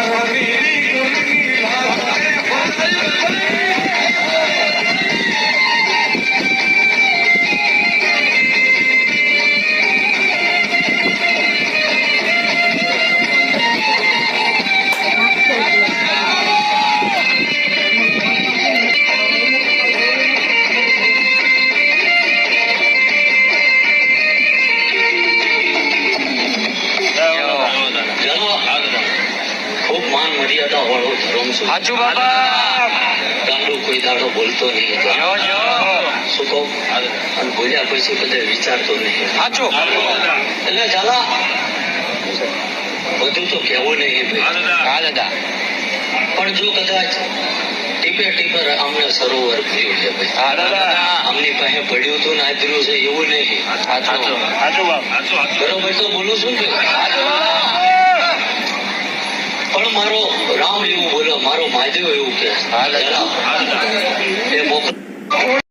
Thank you. મર્યાદા વાળો ધર્મ છું. સાચું બાબા ગાંડો કોઈ દાડો બોલતો નહીં શું કહું? અને બોલ્યા પછી બધા વિચારતો નહીં. સાચું. એટલે ચાલા બધું તો કહેવું નહીં દાદા પણ જો કદાચ ટીપે ટીપે અમને સરોવર ભર્યું છે અમની પાસે પડ્યું હતું ને આદર્યું છે એવું નહીં. બરોબર તો બોલું છું ને રામ એવું બોલો